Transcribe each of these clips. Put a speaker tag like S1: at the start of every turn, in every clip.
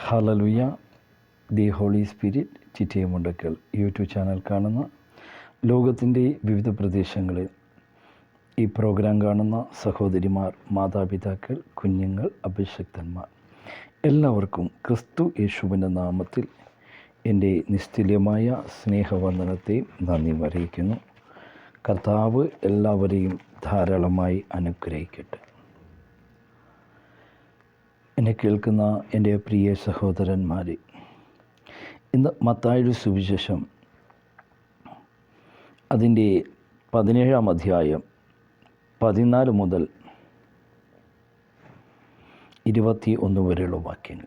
S1: Hallelujah the holy spirit Chittayamundakkal YouTube channel കാണുന്ന ലോകത്തിന്റെ വിവിധ പ്രദേശങ്ങളിൽ ഈ പ്രോഗ്രാം കാണുന്ന സഹോദരിമാർ മാതാപിതാക്കൾ കുഞ്ഞുങ്ങൾ അഭിഷക്തന്മാർ. എല്ലാവർക്കും ക്രിസ്തു യേശുവിന്റെ നാമത്തിൽ എന്റെ നിസ്തുല്യമായ സ്നേഹവന്ദനത്തെ നന്ദി അറിയിക്കുന്നു. കർത്താവ് എല്ലാവരെയും ധാരാളമായി അനുഗ്രഹിക്കട്ടെ. എന്നെ കേൾക്കുന്ന എന്റെ പ്രിയ സഹോദരന്മാരെ ഇന്ന് മത്തായുടെ സുവിശേഷം അതിന്റെ പതിനേഴാം അധ്യായം പതിനാല് മുതൽ ഇരുപത്തി ഒന്ന് വരെയുള്ള വാക്യങ്ങൾ.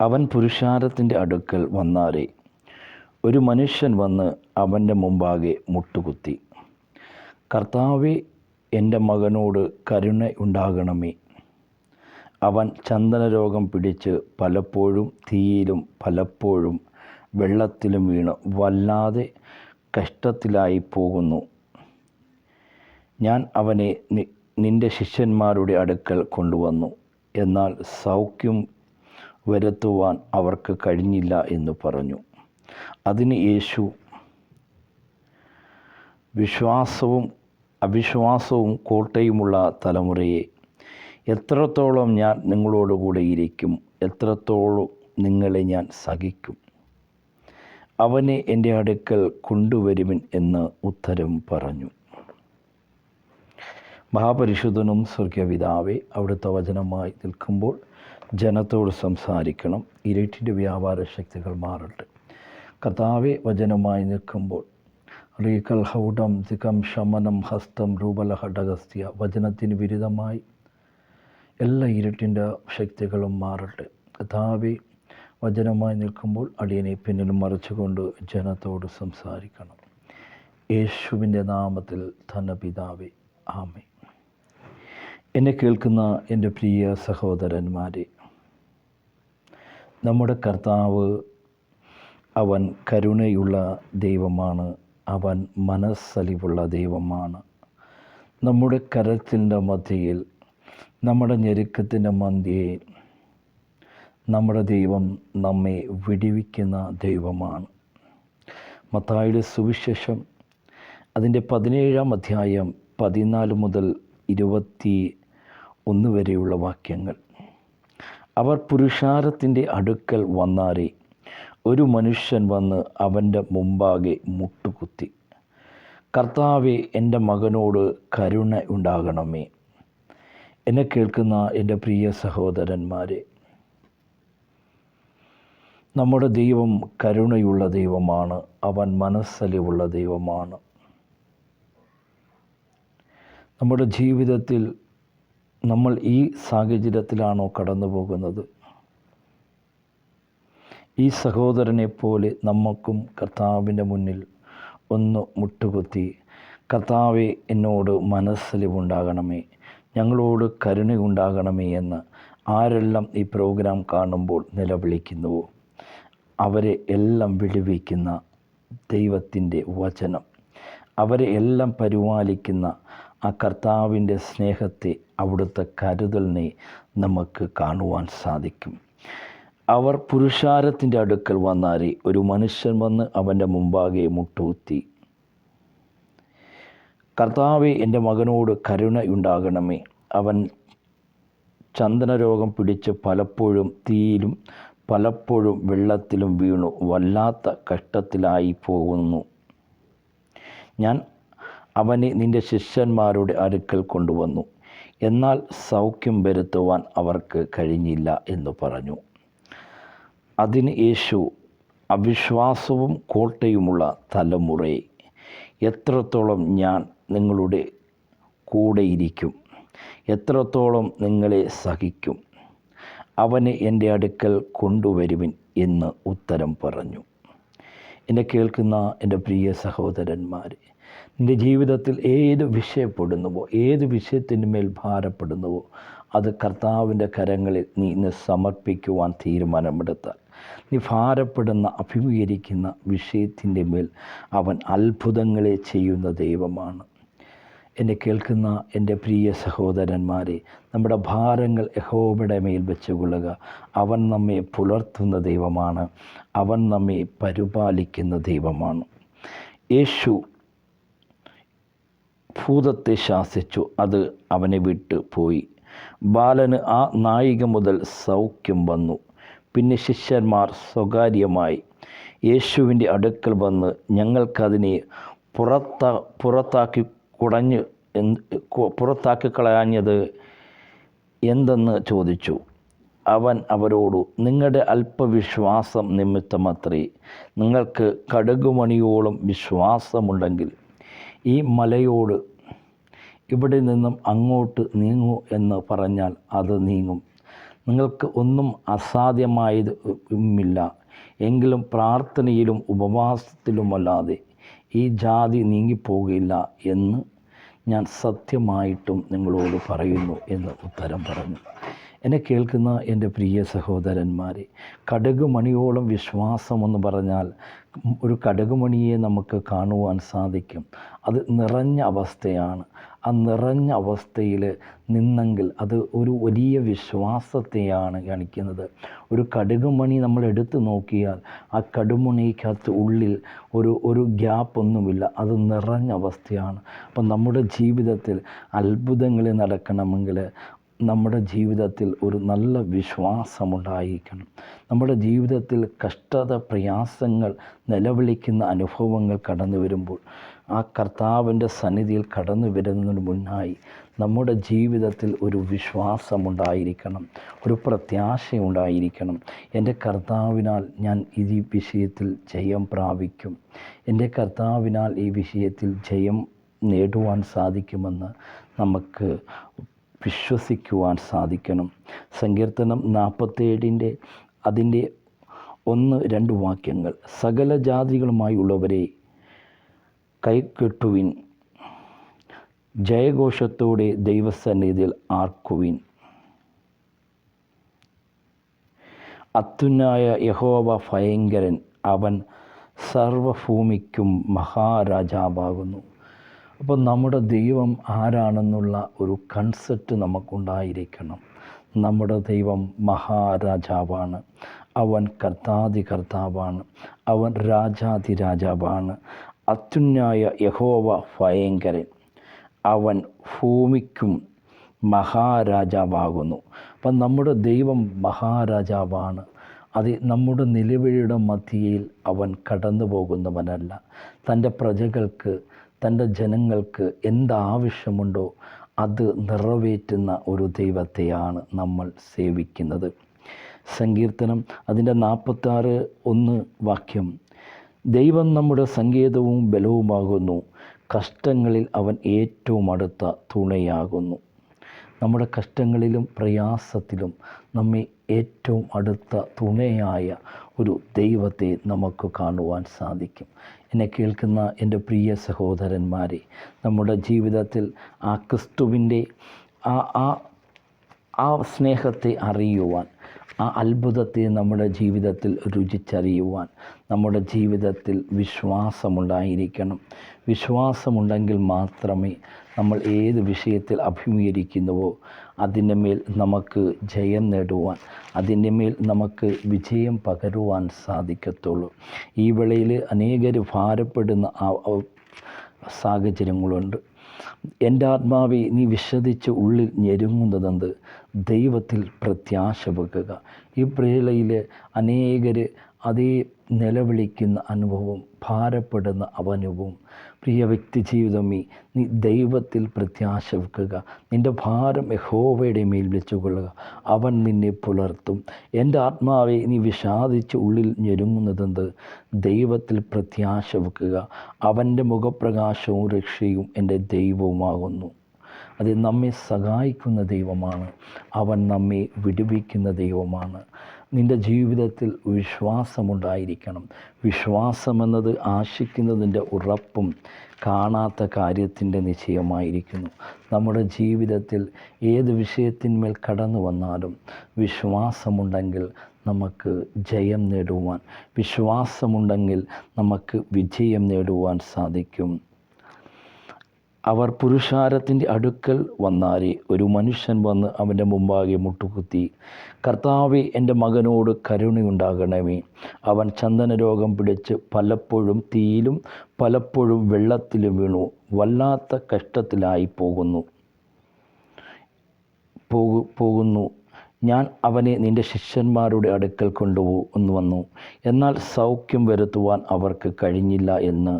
S1: അവൻ പുരുഷാരത്തിന്റെ അടുക്കൽ വന്നാരെ ഒരു മനുഷ്യൻ വന്ന് അവന്റെ മുമ്പാകെ മുട്ടുകുത്തി കർത്താവെ എന്റെ മകനോട് കരുണ ഉണ്ടാകണമേ അവൻ ചന്ദനരോഗം പിടിച്ച് പലപ്പോഴും തീയിലും പലപ്പോഴും വെള്ളത്തിലും വീണ് വല്ലാതെ കഷ്ടത്തിലായി പോകുന്നു. ഞാൻ അവനെ നിന്റെ ശിഷ്യന്മാരുടെ അടുക്കൽ കൊണ്ടുവന്നു. എന്നാൽ സൗഖ്യം വരുത്തുവാൻ അവർക്ക് കഴിഞ്ഞില്ല എന്ന് പറഞ്ഞു. അതിന് യേശു വിശ്വാസവും അവിശ്വാസവും കോട്ടയുമുള്ള തലമുറയെ എത്രത്തോളം ഞാൻ നിങ്ങളോടുകൂടെ ഇരിക്കും എത്രത്തോളം നിങ്ങളെ ഞാൻ സഹിക്കും. അവനെ എന്റെ അടുക്കൽ കൊണ്ടുവരുവിൻ എന്ന് ഉത്തരം പറഞ്ഞു. മഹാപരിശുദ്ധനും സ്വർഗപിതാവെ അവിടുത്തെ വചനമായി നിൽക്കുമ്പോൾ ജനത്തോട് സംസാരിക്കണം. ഇരുട്ടിന്റെ വ്യാപാര ശക്തികൾ മാറട്ടെ. കർത്താവെ വചനമായി നിൽക്കുമ്പോൾ റീകൽ ഹൗഡം തികം ശമനം ഹസ്തം രൂപലഹടഗസ്ത്യ വചനത്തിന് വിരുദ്ധമായി എല്ലാ ഇരുട്ടിന്റെ ശക്തികളും മാറട്ടെ. കഥാവി വചനമായി നിൽക്കുമ്പോൾ അടിയനെ പിന്നിലും മറിച്ചുകൊണ്ട് ജനത്തോട് സംസാരിക്കണം. യേശുവിന്റെ നാമത്തിൽ തന്നെ പിതാവേ ആമേ എന്നെ കേൾക്കുന്ന എന്റെ പ്രിയ സഹോദരന്മാരെ നമ്മുടെ കർത്താവ് അവൻ കരുണയുള്ള ദൈവമാണ്. അവൻ മനസ്സലിവുള്ള ദൈവമാണ്. നമ്മുടെ കരത്തിന്റെ മധ്യയിൽ നമ്മുടെ ഞെരുക്കത്തിന്റെ മന്തിയെ നമ്മുടെ ദൈവം നമ്മെ വിടിവിക്കുന്ന ദൈവമാണ്. മത്തായുടെ സുവിശേഷം അതിന്റെ പതിനേഴാം അധ്യായം പതിനാല് മുതൽ ഇരുപത്തി ഒന്ന് വരെയുള്ള വാക്യങ്ങൾ. അവർ പുരുഷാരത്തിന്റെ അടുക്കൽ വന്നാരെ. ഒരു മനുഷ്യൻ വന്ന് അവന്റെ മുമ്പാകെ മുട്ടുകുത്തി. കർത്താവെ എന്റെ മകനോട് കരുണ ഉണ്ടാകണമേ. എന്നെ കേൾക്കുന്ന എന്റെ പ്രിയ സഹോദരന്മാരെ നമ്മുടെ ദൈവം കരുണയുള്ള ദൈവമാണ് അവൻ മനസ്സലിവുള്ള ദൈവമാണ്. നമ്മുടെ ജീവിതത്തിൽ നമ്മൾ ഈ സാഹചര്യത്തിലാണോ കടന്നു പോകുന്നത്? ഈ സഹോദരനെ പോലെ നമുക്കും കർത്താവിന്റെ മുന്നിൽ ഒന്ന് മുട്ടുകുത്തി കർത്താവെ എന്നോട് മനസ്സലിവുണ്ടാകണമേ. ഞങ്ങളോട് കരുണയുണ്ടാകണമേ എന്ന് ആരെല്ലാം ഈ പ്രോഗ്രാം കാണുമ്പോൾ നിലവിളിക്കുന്നുവോ? അവരെ എല്ലാം വിടുവിക്കുന്ന ദൈവത്തിന്റെ വചനം. അവരെ എല്ലാം പരിപാലിക്കുന്ന ആ കർത്താവിന്റെ സ്നേഹത്തെ അവിടുത്തെ കരുതലിനെ നമുക്ക് കാണുവാൻ സാധിക്കും. അവർ പുരുഷാരത്തിന്റെ അടുക്കൽ വന്നാരെ ഒരു മനുഷ്യൻ വന്ന് അവന്റെ മുമ്പാകെ മുട്ടുകുത്തി കർത്താവെ എന്റെ മകനോട് കരുണയുണ്ടാകണമേ അവൻ ചന്ദനരോഗം പിടിച്ച് പലപ്പോഴും തീയിലും പലപ്പോഴും വെള്ളത്തിലും വീണു. വല്ലാത്ത കഷ്ടത്തിലായി പോകുന്നു. ഞാൻ അവനെ നിന്റെ ശിഷ്യന്മാരുടെ അടുക്കൽ കൊണ്ടുവന്നു. എന്നാൽ സൗഖ്യം വരുത്തുവാൻ അവർക്ക് കഴിഞ്ഞില്ല എന്ന് പറഞ്ഞു. അതിന് യേശു അവിശ്വാസവും കോട്ടയുമുള്ള തലമുറയെ. എത്രത്തോളം ഞാൻ നിങ്ങളുടെ കൂടെയിരിക്കും. എത്രത്തോളം നിങ്ങളെ സഹിക്കും? അവനെ എന്റെ അടുക്കൽ കൊണ്ടുവരുവിൻ എന്ന് ഉത്തരം പറഞ്ഞു. എന്നെ കേൾക്കുന്ന എന്റെ പ്രിയ സഹോദരന്മാരെ നിന്റെ ജീവിതത്തിൽ ഏത് വിഷയപ്പെടുന്നുവോ ഏത് വിഷയത്തിന്റെ മേൽ ഭാരപ്പെടുന്നുവോ അത് കർത്താവിന്റെ കരങ്ങളിൽ നീ ഇന്ന് സമർപ്പിക്കുവാൻ തീരുമാനമെടുത്താൽ നീ ഭാരപ്പെടുന്ന അഭിമുഖീകരിക്കുന്ന വിഷയത്തിന്റെ മേൽ അവൻ അത്ഭുതങ്ങളെ ചെയ്യുന്ന ദൈവമാണ്. എന്നെ കേൾക്കുന്ന എന്റെ പ്രിയ സഹോദരന്മാരെ നമ്മുടെ ഭാരങ്ങൾ യഹോബയുടെ മേൽ വെച്ചുകൊള്ളുക. അവൻ നമ്മെ പുലർത്തുന്ന ദൈവമാണ്. അവൻ നമ്മെ പരിപാലിക്കുന്ന ദൈവമാണ്. യേശു ഭൂതത്തെ ശാസിച്ചു. അത് അവനെ വിട്ട് പോയി. ബാലന് ആ നായിക മുതൽ സൗഖ്യം വന്നു. പിന്നെ ശിഷ്യന്മാർ സ്വകാര്യമായി യേശുവിന്റെ അടുക്കൽ വന്ന് ഞങ്ങൾക്കതിനെ പുറത്ത പുറത്താക്കി കുടഞ്ഞ് എന്ത് പുറത്താക്കി കളയാഞ്ഞത് എന്തെന്ന് ചോദിച്ചു. അവൻ അവരോട് നിങ്ങളുടെ അല്പവിശ്വാസം നിമിത്തമത്രേ നിങ്ങൾക്ക് കടുകുമണിയോളം വിശ്വാസമുണ്ടെങ്കിൽ ഈ മലയോട് ഇവിടെ നിന്നും അങ്ങോട്ട് നീങ്ങൂ എന്ന് പറഞ്ഞാൽ അത് നീങ്ങും. നിങ്ങൾക്ക് ഒന്നും അസാധ്യമായത് ഇല്ല. എങ്കിലും പ്രാർത്ഥനയിലും ഉപവാസത്തിലുമല്ലാതെ ഈ ജാതി നീങ്ങിപ്പോകില്ല എന്ന് ഞാൻ സത്യമായിട്ടും നിങ്ങളോട് പറയുന്നു എന്ന് ഉത്തരം പറഞ്ഞു. എന്നെ കേൾക്കുന്ന എന്റെ പ്രിയ സഹോദരന്മാരെ കടുകുമണിയോളം വിശ്വാസമെന്ന് പറഞ്ഞാൽ ഒരു കടുകുമണിയെ നമുക്ക് കാണുവാൻ സാധിക്കും. അത് നിറഞ്ഞ അവസ്ഥയാണ്. ആ നിറഞ്ഞ അവസ്ഥയിൽ നിന്നെങ്കിൽ അത് ഒരു വലിയ വിശ്വാസത്തെയാണ് കാണിക്കുന്നത്. ഒരു കടുകുമണി നമ്മൾ എടുത്തു നോക്കിയാൽ ആ കടുമണിക്കകത്ത് ഉള്ളിൽ ഒരു ഒരു ഗ്യാപ്പ് ഒന്നുമില്ല. അത് നിറഞ്ഞ അവസ്ഥയാണ്. അപ്പം നമ്മുടെ ജീവിതത്തിൽ അത്ഭുതങ്ങൾ നടക്കണമെങ്കിൽ നമ്മുടെ ജീവിതത്തിൽ ഒരു നല്ല വിശ്വാസമുണ്ടായിരിക്കണം. നമ്മുടെ ജീവിതത്തിൽ കഷ്ടത പ്രയാസങ്ങൾ നിലവിളിക്കുന്ന അനുഭവങ്ങൾ കടന്നു വരുമ്പോൾ ആ കർത്താവിന്റെ സന്നിധിയിൽ കടന്നു വരുന്നതിന് മുന്നായി നമ്മുടെ ജീവിതത്തിൽ ഒരു വിശ്വാസമുണ്ടായിരിക്കണം ഒരു പ്രത്യാശയുണ്ടായിരിക്കണം. എന്റെ കർത്താവിനാൽ ഞാൻ ഈ വിഷയത്തിൽ ജയം പ്രാപിക്കും. എന്റെ കർത്താവിനാൽ ഈ വിഷയത്തിൽ ജയം നേടുവാൻ സാധിക്കുമെന്ന് നമുക്ക് വിശ്വസിക്കുവാൻ സാധിക്കണം. സങ്കീർത്തനം നാൽപ്പത്തേഴിന്റെ അതിന്റെ ഒന്ന് രണ്ട് വാക്യങ്ങൾ. സകല ജാതികളുമായുള്ളവരെ കൈക്കെട്ടുവിൻ ജയഘോഷത്തോടെ ദൈവസന്നിധിയിൽ ആർക്കുവിൻ. അത്യുന്നായ യഹോവ ഭയങ്കരൻ. അവൻ സർവഭൂമിക്കും മഹാരാജാവാകുന്നു. അപ്പോൾ നമ്മുടെ ദൈവം ആരാണെന്നുള്ള ഒരു കൺസെപ്റ്റ് നമുക്കുണ്ടായിരിക്കണം. നമ്മുടെ ദൈവം മഹാരാജാവാണ്. അവൻ കർത്താതി കർത്താവാണ് അവൻ രാജാതി രാജാവാണ് അത്യുന്നായ യഹോവ ഭയങ്കരൻ. അവൻ ഭൂമിക്കും മഹാരാജാവാകുന്നു. അപ്പം നമ്മുടെ ദൈവം മഹാരാജാവാണ്. അത് നമ്മുടെ നിലവിളിയുടെ മധ്യയിൽ അവൻ കടന്നു പോകുന്നവനല്ല തന്റെ പ്രജകൾക്ക് തന്റെ ജനങ്ങൾക്ക് എന്താവശ്യമുണ്ടോ അത് നിറവേറ്റുന്ന ഒരു ദൈവത്തെയാണ് നമ്മൾ സേവിക്കുന്നത്. സങ്കീർത്തനം അതിന്റെ നാൽപ്പത്താറ് ഒന്ന് വാക്യം ദൈവം നമ്മുടെ സങ്കേതവും ബലവുമാകുന്നു. കഷ്ടങ്ങളിൽ അവൻ ഏറ്റവും അടുത്ത തുണയാകുന്നു. നമ്മുടെ കഷ്ടങ്ങളിലും പ്രയാസത്തിലും നമ്മെ ഏറ്റവും അടുത്ത തുണയായ ഒരു ദൈവത്തെ നമുക്ക് കാണുവാൻ സാധിക്കും. എന്നെ കേൾക്കുന്ന എന്റെ പ്രിയ സഹോദരന്മാരെ നമ്മുടെ ജീവിതത്തിൽ ആ ക്രിസ്തുവിന്റെ ആ ആ ആ സ്നേഹത്തെ അറിയുവാൻ ആ അത്ഭുതത്തെ നമ്മുടെ ജീവിതത്തിൽ രുചിച്ചറിയുവാൻ നമ്മുടെ ജീവിതത്തിൽ വിശ്വാസമുണ്ടായിരിക്കണം. വിശ്വാസമുണ്ടെങ്കിൽ മാത്രമേ നമ്മൾ ഏത് വിഷയത്തിൽ അഭിമുഖീകരിക്കുന്നുവോ അതിന്റെ മേൽ നമുക്ക് ജയം നേടുവാൻ അതിന്റെ മേൽ നമുക്ക് വിജയം പകരുവാൻ സാധിക്കത്തുള്ളൂ. ഈ വേളയിൽ അനേകർ ഭാരപ്പെടുന്ന സാഹചര്യങ്ങളുണ്ട്. എന്റെ ആത്മാവെ നീ വിശദിച്ച് ഉള്ളിൽ ഞെരുങ്ങുന്നതെന്ത്? ദൈവത്തിൽ പ്രത്യാശ വെക്കുക. ഈ പ്രേളയിൽ അനേകർ അതേ നിലവിളിക്കുന്ന അനുഭവം ഭാരപ്പെടുന്ന അവനുഭവം പ്രിയ വ്യക്തി ജീവിതമേ നീ ദൈവത്തിൽ പ്രത്യാശ വെക്കുക നിന്റെ ഭാരം യഹോവയുടെ മേൽ വെച്ചുകൊള്ളുക. അവൻ നിന്നെ പുലർത്തും. എന്റെ ആത്മാവെ നീ വിഷാദിച്ച് ഉള്ളിൽ ഞെരുങ്ങുന്നതെന്ത്? ദൈവത്തിൽ പ്രത്യാശ വെക്കുക അവന്റെ മുഖപ്രകാശവും രക്ഷയും എന്റെ ദൈവവുമാകുന്നു. അത് നമ്മെ സഹായിക്കുന്ന ദൈവമാണ്. അവൻ നമ്മെ വിടുവിക്കുന്ന ദൈവമാണ്. നിന്റെ ജീവിതത്തിൽ വിശ്വാസമുണ്ടായിരിക്കണം. വിശ്വാസമെന്നത് ആശിക്കുന്നതിന്റെ ഉറപ്പും കാണാത്ത കാര്യത്തിന്റെ നിശ്ചയമായിരിക്കുന്നു. നമ്മുടെ ജീവിതത്തിൽ ഏത് വിഷയത്തിന്മേൽ കടന്നു വന്നാലും വിശ്വാസമുണ്ടെങ്കിൽ നമുക്ക് ജയം നേടുവാൻ വിശ്വാസമുണ്ടെങ്കിൽ നമുക്ക് വിജയം നേടുവാൻ സാധിക്കും. അവർ പുരുഷാരത്തിന്റെ അടുക്കൽ വന്നാരെ. ഒരു മനുഷ്യൻ വന്ന് അവന്റെ മുമ്പാകെ മുട്ടുകുത്തി കർത്താവെ എന്റെ മകനോട് കരുണയുണ്ടാകണമേ. അവൻ ചന്ദന രോഗം പിടിച്ച് പലപ്പോഴും തീയിലും പലപ്പോഴും വെള്ളത്തിലും വീണു. വല്ലാത്ത കഷ്ടത്തിലായി പോകുന്നു. പോകു പോകുന്നു. ഞാൻ അവനെ നിന്റെ ശിഷ്യന്മാരുടെ അടുക്കൽ കൊണ്ടുപോകുന്നു വന്നു എന്നാൽ സൗഖ്യം വരുത്തുവാൻ അവർക്ക് കഴിഞ്ഞില്ല എന്ന്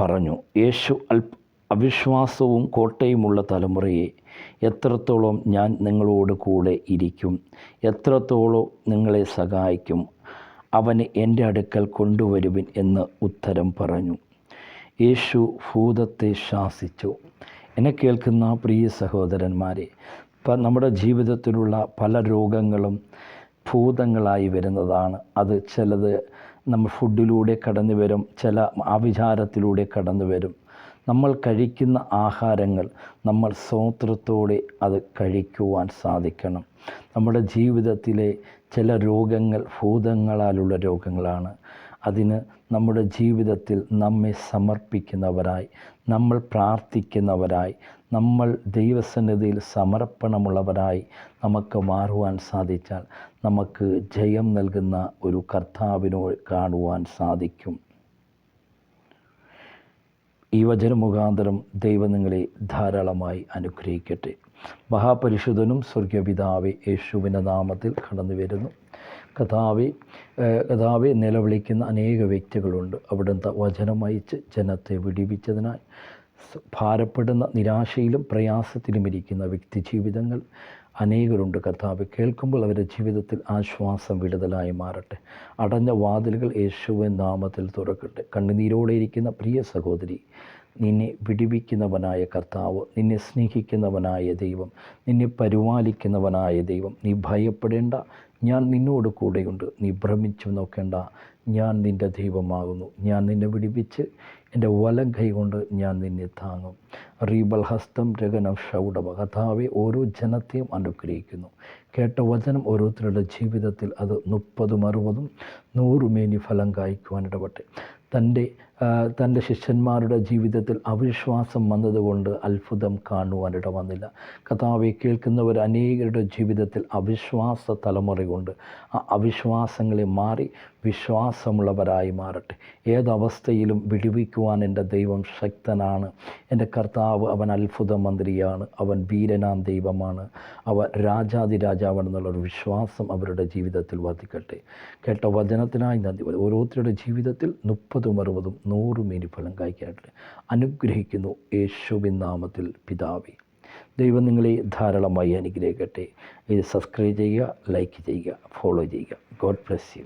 S1: പറഞ്ഞു യേശു അല്പ അവിശ്വാസവും കോട്ടയുമുള്ള തലമുറയെ എത്രത്തോളം ഞാൻ നിങ്ങളോട് കൂടെ ഇരിക്കും എത്രത്തോളം നിങ്ങളെ സഹായിക്കും അവനെ എന്റെ അടുക്കൽ കൊണ്ടുവരുവിൻ എന്ന് ഉത്തരം പറഞ്ഞു. യേശു ഭൂതത്തെ ശാസിച്ചു. എന്നെ കേൾക്കുന്ന പ്രിയ സഹോദരന്മാരെ നമ്മുടെ ജീവിതത്തിലുള്ള പല രോഗങ്ങളും ഭൂതങ്ങളായി വരുന്നതാണ്. അത് ചിലത് നമ്മൾ ഫുഡിലൂടെ കടന്നു വരും ചില ആവിചാരത്തിലൂടെ കടന്നു വരും. നമ്മൾ കഴിക്കുന്ന ആഹാരങ്ങൾ നമ്മൾ സ്വോത്രത്തോടെ അത് കഴിക്കുവാൻ സാധിക്കണം. നമ്മുടെ ജീവിതത്തിലെ ചില രോഗങ്ങൾ ഭൂതങ്ങളാലുള്ള രോഗങ്ങളാണ്. അതിന് നമ്മുടെ ജീവിതത്തിൽ നമ്മെ സമർപ്പിക്കുന്നവരായി നമ്മൾ പ്രാർത്ഥിക്കുന്നവരായി നമ്മൾ ദൈവസന്നിധിയിൽ സമർപ്പണമുള്ളവരായി നമുക്ക് മാറുവാൻ സാധിച്ചാൽ നമുക്ക് ജയം നൽകുന്ന ഒരു കർത്താവിനോട് കാണുവാൻ സാധിക്കും. ഈ വചന മുഖാന്തരം ദൈവം നിങ്ങളെ ധാരാളമായി അനുഗ്രഹിക്കട്ടെ. മഹാപരിശുദ്ധനും സ്വർഗപിതാവെ യേശുവിന്റെ നാമത്തിൽ കടന്നു വരുന്നു കഥാവെ കഥാവി നിലവിളിക്കുന്ന അനേക വ്യക്തികളുണ്ട്. അവിടുത്തെ വചനം അയച്ച് ജനത്തെ വിടിവിച്ചതിനായി ഭാരപ്പെടുന്ന നിരാശയിലും പ്രയാസത്തിലും ഇരിക്കുന്ന വ്യക്തി ജീവിതങ്ങൾ അനേകരുണ്ട്. കർത്താവ് കേൾക്കുമ്പോൾ അവരുടെ ജീവിതത്തിൽ ആശ്വാസം വിടുതലായി മാറട്ടെ. അടഞ്ഞ വാതിലുകൾ യേശുവിൻ നാമത്തിൽ തുറക്കട്ടെ. കണ്ണുനീരോടെ ഇരിക്കുന്ന പ്രിയ സഹോദരി നിന്നെ വിടിവിക്കുന്നവനായ കർത്താവ് നിന്നെ സ്നേഹിക്കുന്നവനായ ദൈവം നിന്നെ പരിപാലിക്കുന്നവനായ ദൈവം നീ ഭയപ്പെടേണ്ട ഞാൻ നിന്നോട് കൂടെയുണ്ട്. നീ ഭ്രമിച്ചു നോക്കേണ്ട. ഞാൻ നിന്റെ ദൈവമാകുന്നു. ഞാൻ നിന്നെ വിടിപ്പിച്ച് എന്റെ വലം കൈകൊണ്ട് ഞാൻ നിന്നെ താങ്ങും. റീബൽ ഹസ്തം രഗനം ഷൗഡവ കഥാവെ ഓരോ ജനത്തെയും അനുഗ്രഹിക്കുന്നു. കേട്ട വചനം ഓരോരുത്തരുടെ ജീവിതത്തിൽ അത് മുപ്പതും അറുപതും നൂറുമേനി ഫലം കായ്ക്കുവാനിടപെട്ടെ തന്റെ തന്റെ ശിഷ്യന്മാരുടെ ജീവിതത്തിൽ അവിശ്വാസം വന്നതുകൊണ്ട് അത്ഭുതം കാണുവാനിട വന്നില്ല കഥാവെ കേൾക്കുന്നവർ അനേകരുടെ ജീവിതത്തിൽ അവിശ്വാസ തലമുറയുണ്ട്. ആ അവിശ്വാസങ്ങളെ മാറി വിശ്വാസമുള്ളവരായി മാറട്ടെ. ഏതവസ്ഥയിലും വിടുവിക്കുവാൻ എന്റെ ദൈവം ശക്തനാണ്. എന്റെ കർത്താവ് അവൻ അത്ഭുത മന്ത്രിയാണ് അവൻ വീരനാം ദൈവമാണ്. അവൻ രാജാതിരാജാവാണെന്നുള്ളൊരു വിശ്വാസം അവരുടെ ജീവിതത്തിൽ വർദ്ധിക്കട്ടെ. കേട്ട വചനത്തിനായി നന്ദി. ഓരോരുത്തരുടെ ജീവിതത്തിൽ മുപ്പതും അറുപതും നൂറും ഇനി ഫലം കായ്ക്കാട്ടെ അനുഗ്രഹിക്കുന്നു യേശുവിൻ നാമത്തിൽ പിതാവി. ദൈവം നിങ്ങളെ ധാരാളമായി അനുഗ്രഹിക്കട്ടെ. ഇത് സബ്സ്ക്രൈബ് ചെയ്യുക ലൈക്ക് ചെയ്യുക ഫോളോ ചെയ്യുക. God bless you.